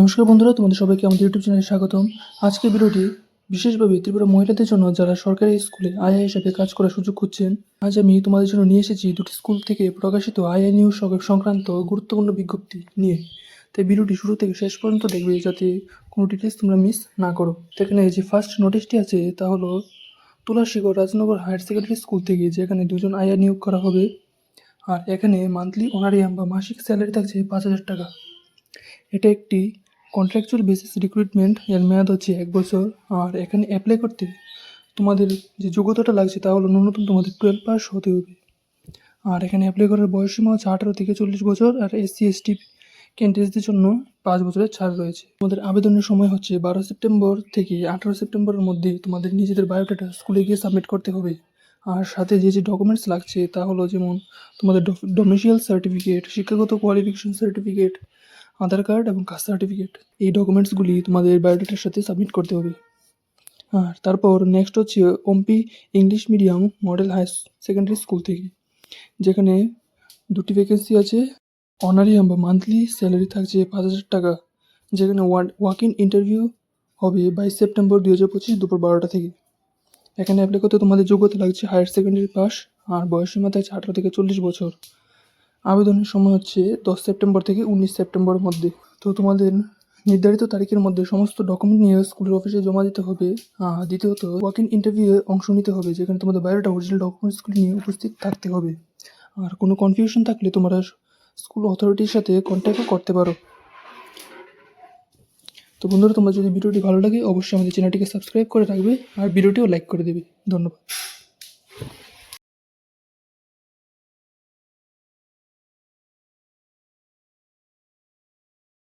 নমস্কার বন্ধুরা, তোমাদের সবাইকে আমাদের ইউটিউব চ্যানেলে স্বাগতম। আজকের ভিডিওটি বিশেষভাবে ত্রিপুরা মহিলাদের জন্য যারা সরকারি স্কুলে আয়া হিসাবে কাজ করার সুযোগ খুঁজছেন, আজ আমি তোমাদের জন্য নিয়ে এসেছি দুটি স্কুল থেকে প্রকাশিত আয়া নিউজ সংক্রান্ত গুরুত্বপূর্ণ বিজ্ঞপ্তি নিয়ে। তাই ভিডিওটি শুরু থেকে শেষ পর্যন্ত দেখবে যাতে কোনো ডিটেলস তোমরা মিস না করো। এখানে যে ফার্স্ট নোটিশটি আছে, তা হলো Tulashigarh Rajnagar higher secondary school থেকে যেখানে দুজন আয়া নিয়োগ করা হবে। আর এখানে মান্থলি অনারিয়াম বা মাসিক স্যালারি থাকছে পাঁচ হাজার টাকা। এটা একটি কন্ট্রাকচুয়াল বেসিস রিক্রুটমেন্ট এর মেয়াদ হচ্ছে এক বছর, আর এখানে অ্যাপ্লাই করতে তোমাদের যে যোগ্যতাটা লাগছে তা হলো ন্যূনতম তোমাদের টুয়েলভ পাস হতে হবে। আর এখানে অ্যাপ্লাই করার বয়সসীমা হচ্ছে আঠারো থেকে চল্লিশ বছর, আর এসসি এসটি ক্যান্ডিডেটসদের জন্য পাঁচ বছরের ছাড় রয়েছে। তোমাদের আবেদনের সময় হচ্ছে বারো সেপ্টেম্বর থেকে আঠারো সেপ্টেম্বরের মধ্যে তোমাদের নিজেদের বায়োডাটা স্কুলে গিয়ে সাবমিট করতে হবে। আর সাথে যে যে ডকুমেন্টস লাগছে তা হলো যেমন তোমাদের ডোমিসিয়াল সার্টিফিকেট শিক্ষাগত কোয়ালিফিকেশন সার্টিফিকেট আধার কার্ড এবং কাস্ট সার্টিফিকেট। এই ডকুমেন্টসগুলি তোমাদের বায়োডাটার সাথে সাবমিট করতে হবে। আর তারপর নেক্সট হচ্ছে ওমপি English medium model high secondary school থেকে, যেখানে দুটি ভ্যাকেন্সি আছে। অনারিয়াম বা মান্থলি স্যালারি থাকছে পাঁচ হাজার টাকা, যেখানে ওয়াক ইন ইন্টারভিউ হবে বাইশ সেপ্টেম্বর দুই হাজার পঁচিশ দুপুর বারোটা থেকে। এখানে অ্যাপ্লাই করতে তোমাদের যোগ্যতা লাগছে হায়ার সেকেন্ডারি পাস আর বয়সসীমা থাকছে আঠারো থেকে চল্লিশ বছর। আবেদনের সময় হচ্ছে দশ সেপ্টেম্বর থেকে উনিশ সেপ্টেম্বরের মধ্যে। তো তোমাদের নির্ধারিত তারিখের মধ্যে সমস্ত ডকুমেন্ট নিয়ে স্কুলের অফিসে জমা দিতে হবে। আর দ্বিতীয়ত ওয়াক ইন ইন্টারভিউয়ে অংশ নিতে হবে, যেখানে তোমাদের বায়োডাটা অরিজিনাল ডকুমেন্টসগুলি নিয়ে উপস্থিত থাকতে হবে। আর কোনো কনফিউশন থাকলে তোমরা স্কুল অথরিটির সাথে কন্ট্যাক্টও করতে পারো। তো বন্ধুরা তোমরা যদি ভিডিওটি ভালো লাগে, অবশ্যই আমাদের চ্যানেলটিকে সাবস্ক্রাইব করে রাখবে, আর ভিডিওটিও লাইক করে দেবে। ধন্যবাদ।